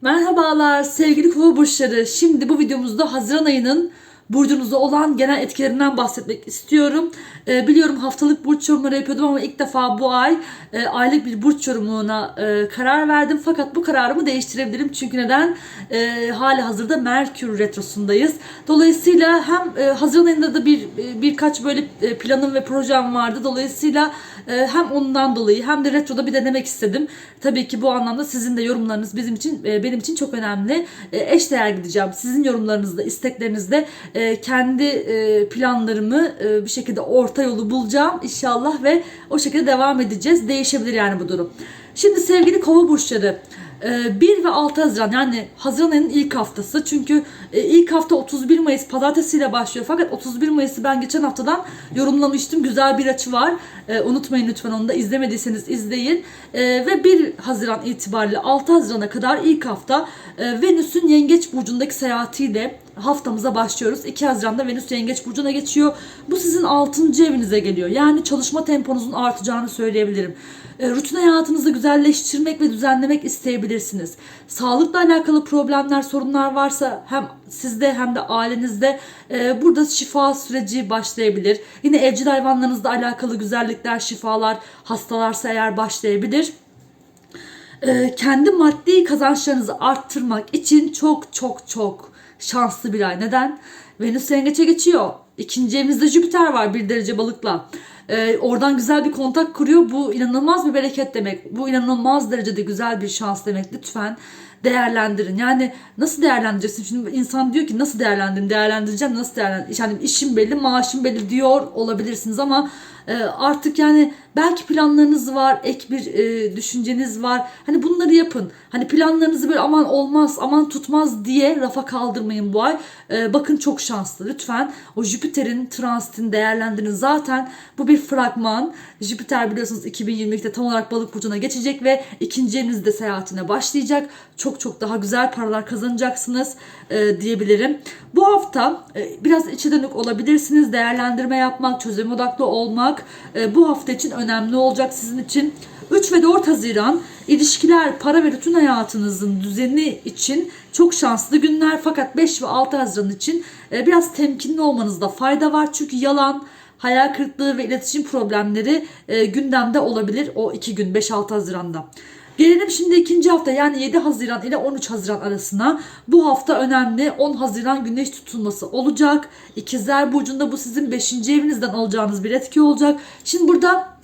Merhabalar sevgili kova burçları. Şimdi bu videomuzda Haziran ayının burcunuzda olan genel etkilerinden bahsetmek istiyorum. Ee, biliyorum haftalık burç yorumları yapıyordum ama ilk defa bu ay e, aylık bir burç yorumluğuna e, karar verdim. Fakat bu kararımı değiştirebilirim. Çünkü neden? E, hali hazırda Merkür Retrosu'ndayız. Dolayısıyla hem e, Haziran ayında da bir e, birkaç böyle e, planım ve projem vardı. Dolayısıyla e, hem ondan dolayı hem de retroda bir denemek istedim. Tabii ki bu anlamda sizin de yorumlarınız bizim için e, benim için çok önemli. E, eş değer gideceğim. Sizin yorumlarınızda, isteklerinizde e, kendi e, planlarımı e, bir şekilde orta yolu bulacağım inşallah ve o şekilde devam edeceğiz. Değişebilir yani bu durum. Şimdi sevgili kova burçları 1 ve 6 Haziran yani Haziran ayının ilk haftası. Çünkü e, ilk hafta 31 Mayıs pazartesiyle başlıyor. Fakat 31 Mayıs'ı ben geçen haftadan yorumlamıştım. Güzel bir açı var. E, Unutmayın lütfen onu da izlemediyseniz izleyin. E, Ve 1 Haziran itibariyle 6 Haziran'a kadar ilk hafta e, Venüs'ün Yengeç Burcu'ndaki seyahatiyle haftamıza başlıyoruz. 2 Haziran'da Venüs Yengeç Burcu'na geçiyor. Bu sizin 6. evinize geliyor. Yani çalışma temponuzun artacağını söyleyebilirim. E, rutin hayatınızı güzelleştirmek ve düzenlemek isteyebilirsiniz. Sağlıkla alakalı problemler, sorunlar varsa hem sizde hem de ailenizde e, burada şifa süreci başlayabilir. Yine evcil hayvanlarınızla alakalı güzellikler, şifalar, hastalarsa eğer başlayabilir e, kendi maddi kazançlarınızı arttırmak için çok çok çok şanslı bir ay. Neden? Venüs yengeçe geçiyor. İkinci evinizde Jüpiter var bir derece balıkla. E, oradan güzel bir kontak kuruyor. Bu inanılmaz bir bereket demek. Bu inanılmaz derecede güzel bir şans demek. Lütfen değerlendirin. Yani nasıl değerlendireceksin? Şimdi insan diyor ki nasıl değerlendirin? Değerlendireceğim nasıl değerlendirin? Yani işim belli, maaşım belli diyor olabilirsiniz ama e, artık yani belki planlarınız var, ek bir e, düşünceniz var. Hani bunları yapın. Hani planlarınızı böyle aman olmaz, aman tutmaz diye rafa kaldırmayın bu ay. E, bakın çok şanslı. Lütfen o Jüpiter'in transitini değerlendirin. Zaten bu bir fragman. Jüpiter biliyorsunuz 2022'de tam olarak balık burcuna geçecek ve ikinci evinizde seyahatine başlayacak. Çok çok daha güzel paralar kazanacaksınız e, diyebilirim. Bu hafta e, biraz içe dönük olabilirsiniz. Değerlendirme yapmak, çözüm odaklı olmak e, bu hafta için önemli olacak sizin için. 3 ve 4 Haziran ilişkiler, para ve rutin hayatınızın düzeni için çok şanslı günler. Fakat 5 ve 6 Haziran için e, biraz temkinli olmanızda fayda var. Çünkü yalan, hayal kırıklığı ve iletişim problemleri e, gündemde olabilir o iki gün 5-6 Haziran'da. Gelelim şimdi ikinci hafta yani 7 Haziran ile 13 Haziran arasına. Bu hafta önemli 10 Haziran güneş tutulması olacak. İkizler Burcu'nda bu sizin 5. evinizden alacağınız bir etki olacak. Şimdi burada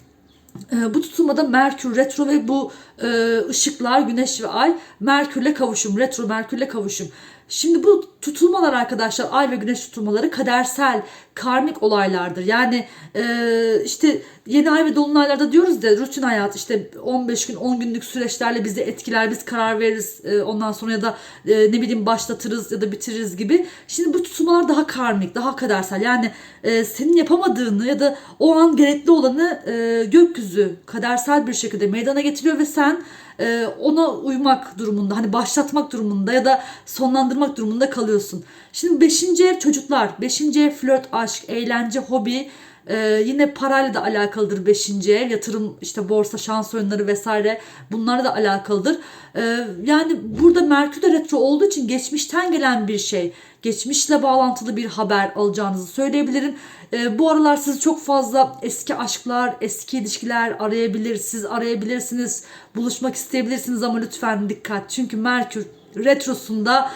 e, bu tutulmada Merkür retro ve bu e, ışıklar güneş ve ay Merkürle kavuşum, retro Merkürle kavuşum. Şimdi bu tutulmalar arkadaşlar ay ve güneş tutulmaları kadersel, karmik olaylardır. Yani e, işte yeni ay ve dolunaylarda diyoruz da rutin hayat işte 15 gün 10 günlük süreçlerle bizi etkiler biz karar veririz e, ondan sonra ya da e, ne bileyim başlatırız ya da bitiririz gibi. Şimdi bu tutulmalar daha karmik daha kadersel yani e, senin yapamadığını ya da o an gerekli olanı e, gökyüzü kadersel bir şekilde meydana getiriyor ve sen e, ona uymak durumunda hani başlatmak durumunda ya da sonlandırmak durumunda kalıyorsun. Şimdi 5. ev çocuklar 5. ev flört aşk eğlence hobi ee, yine parayla da alakalıdır 5. ev. Yatırım işte borsa, şans oyunları vesaire bunlarla da alakalıdır. Ee, yani burada Merkür de retro olduğu için geçmişten gelen bir şey. Geçmişle bağlantılı bir haber alacağınızı söyleyebilirim. Ee, bu aralar sizi çok fazla eski aşklar, eski ilişkiler arayabilir. Siz arayabilirsiniz. Buluşmak isteyebilirsiniz ama lütfen dikkat. Çünkü Merkür retrosunda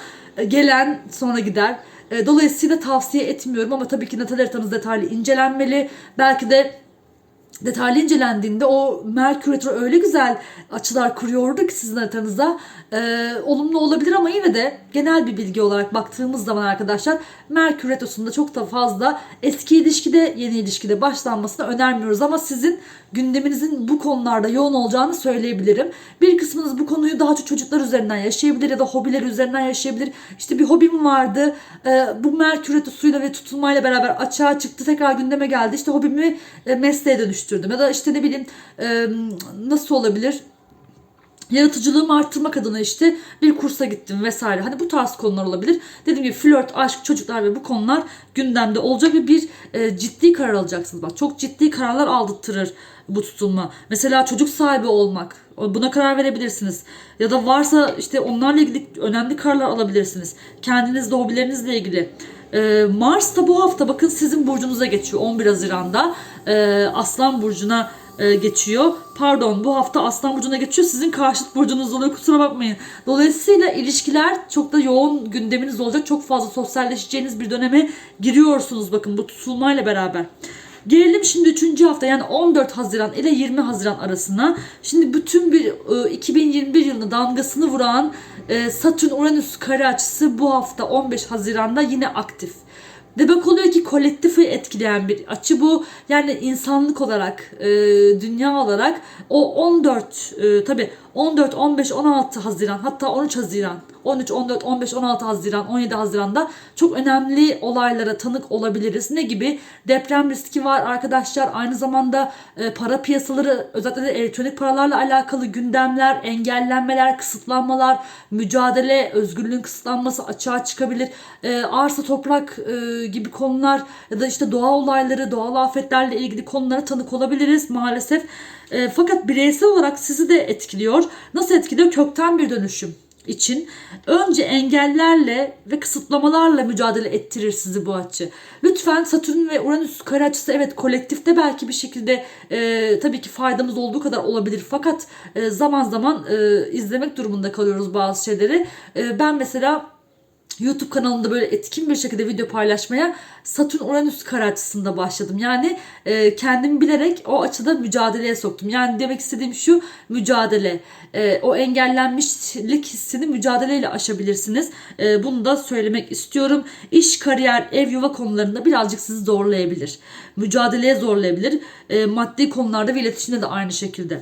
gelen sonra gider. E, Dolayısıyla tavsiye etmiyorum ama tabii ki natal haritanız detaylı incelenmeli. Belki de detaylı incelendiğinde o Merkür Retro öyle güzel açılar kuruyordu ki sizin haritanıza. Ee, olumlu olabilir ama yine de genel bir bilgi olarak baktığımız zaman arkadaşlar Merkür Retrosu'nda çok da fazla eski ilişkide yeni ilişkide başlanmasını önermiyoruz ama sizin gündeminizin bu konularda yoğun olacağını söyleyebilirim. Bir kısmınız bu konuyu daha çok çocuklar üzerinden yaşayabilir ya da hobiler üzerinden yaşayabilir. İşte bir hobim vardı. Ee, bu Merkür Retrosu'yla ve tutulmayla beraber açığa çıktı. Tekrar gündeme geldi. İşte hobimi e, mesleğe dönüştürdüm. Ya da işte ne bileyim e, nasıl olabilir? Yaratıcılığımı arttırmak adına işte bir kursa gittim vesaire. Hani bu tarz konular olabilir. Dediğim gibi flört, aşk, çocuklar ve bu konular gündemde olacak ve bir e, ciddi karar alacaksınız. Bak çok ciddi kararlar aldırtırır bu tutulma. Mesela çocuk sahibi olmak. Buna karar verebilirsiniz. Ya da varsa işte onlarla ilgili önemli kararlar alabilirsiniz. Kendinizle, hobilerinizle ilgili. Ee, Mars da bu hafta bakın sizin burcunuza geçiyor 11 Haziran'da. Ee, Aslan Burcu'na e, geçiyor. Pardon bu hafta Aslan Burcu'na geçiyor. Sizin karşıt burcunuz oluyor kusura bakmayın. Dolayısıyla ilişkiler çok da yoğun gündeminiz olacak. Çok fazla sosyalleşeceğiniz bir döneme giriyorsunuz bakın bu tutulmayla beraber. Gelelim şimdi 3. hafta yani 14 Haziran ile 20 Haziran arasına. Şimdi bütün bir e, 2021 yılında damgasını vuran e, Satürn-Uranüs kare açısı bu hafta 15 Haziran'da yine aktif. Demek oluyor ki kolektifi etkileyen bir açı bu. Yani insanlık olarak, e, dünya olarak o 14 e, tabi 14, 15, 16 Haziran hatta 13 Haziran, 13, 14, 15, 16 Haziran, 17 Haziran'da çok önemli olaylara tanık olabiliriz. Ne gibi? Deprem riski var arkadaşlar. Aynı zamanda e, para piyasaları özellikle de elektronik paralarla alakalı gündemler, engellenmeler, kısıtlanmalar, mücadele, özgürlüğün kısıtlanması açığa çıkabilir. E, arsa, toprak e, gibi konular ya da işte doğa olayları, doğal afetlerle ilgili konulara tanık olabiliriz maalesef. Fakat bireysel olarak sizi de etkiliyor. Nasıl etkiliyor? Kökten bir dönüşüm için önce engellerle ve kısıtlamalarla mücadele ettirir sizi bu açı. Lütfen Satürn ve Uranüs kare açısı evet kolektifte belki bir şekilde e, tabii ki faydamız olduğu kadar olabilir. Fakat e, zaman zaman e, izlemek durumunda kalıyoruz bazı şeyleri. E, ben mesela YouTube kanalında böyle etkin bir şekilde video paylaşmaya Satürn Uranüs kare açısında başladım. Yani e, kendimi bilerek o açıda mücadeleye soktum. Yani demek istediğim şu mücadele. E, o engellenmişlik hissini mücadeleyle aşabilirsiniz. E, bunu da söylemek istiyorum. İş, kariyer, ev, yuva konularında birazcık sizi zorlayabilir. Mücadeleye zorlayabilir. E, maddi konularda ve iletişimde de aynı şekilde.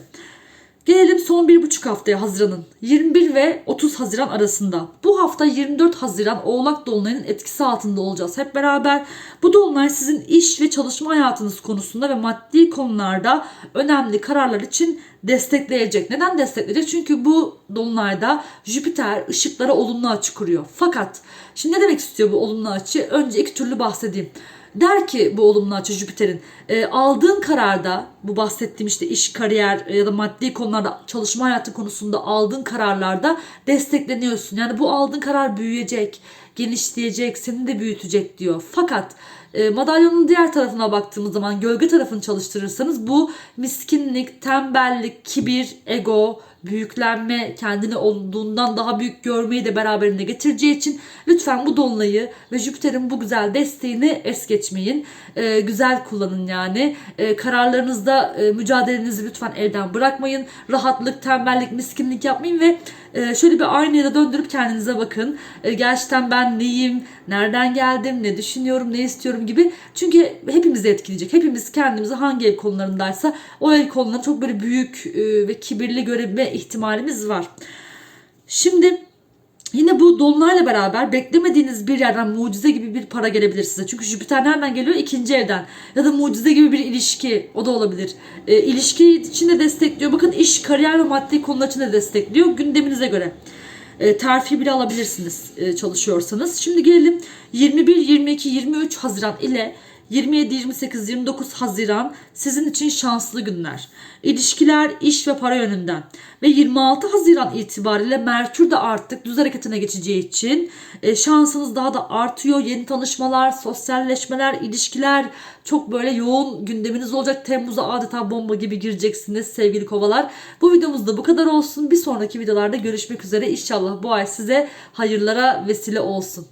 Gelelim son bir buçuk haftaya Haziran'ın. 21 ve 30 Haziran arasında. Bu hafta 24 Haziran Oğlak Dolunay'ın etkisi altında olacağız hep beraber. Bu Dolunay sizin iş ve çalışma hayatınız konusunda ve maddi konularda önemli kararlar için destekleyecek. Neden destekleyecek? Çünkü bu Dolunay'da Jüpiter ışıklara olumlu açı kuruyor. Fakat şimdi ne demek istiyor bu olumlu açı? Önce iki türlü bahsedeyim. Der ki bu olumlu açı Jüpiter'in e, aldığın kararda bu bahsettiğim işte iş, kariyer ya da maddi konularda çalışma hayatı konusunda aldığın kararlarda destekleniyorsun. Yani bu aldığın karar büyüyecek, genişleyecek, seni de büyütecek diyor. Fakat e, madalyonun diğer tarafına baktığımız zaman gölge tarafını çalıştırırsanız bu miskinlik, tembellik, kibir, ego, büyüklenme, kendini olduğundan daha büyük görmeyi de beraberinde getireceği için lütfen bu dolunayı ve Jüpiter'in bu güzel desteğini es geçmeyin. E, güzel kullanın yani. E, kararlarınızda e, mücadelenizi lütfen elden bırakmayın. Rahatlık, tembellik, miskinlik yapmayın ve e, şöyle bir aynaya da döndürüp kendinize bakın. E, gerçekten ben neyim, nereden geldim, ne düşünüyorum, ne istiyorum gibi. Çünkü hepimizi etkileyecek. Hepimiz kendimizi hangi el konularındaysa o el konularını çok böyle büyük e, ve kibirli görebilme ihtimalimiz var. Şimdi Yine bu dolunayla beraber beklemediğiniz bir yerden mucize gibi bir para gelebilir size. Çünkü Jüpiter nereden geliyor? İkinci evden. Ya da mucize gibi bir ilişki. O da olabilir. E, ilişki için de destekliyor. Bakın iş, kariyer ve maddi konular için de destekliyor. Gündeminize göre. E, terfi bile alabilirsiniz e, çalışıyorsanız. Şimdi gelelim 21, 22, 23 Haziran ile 27, 28, 29 Haziran sizin için şanslı günler. İlişkiler, iş ve para yönünden. Ve 26 Haziran itibariyle Merkür de artık düz hareketine geçeceği için e, şansınız daha da artıyor. Yeni tanışmalar, sosyalleşmeler, ilişkiler çok böyle yoğun gündeminiz olacak. Temmuz'a adeta bomba gibi gireceksiniz sevgili kovalar. Bu videomuzda bu kadar olsun. Bir sonraki videolarda görüşmek üzere. İnşallah bu ay size hayırlara vesile olsun.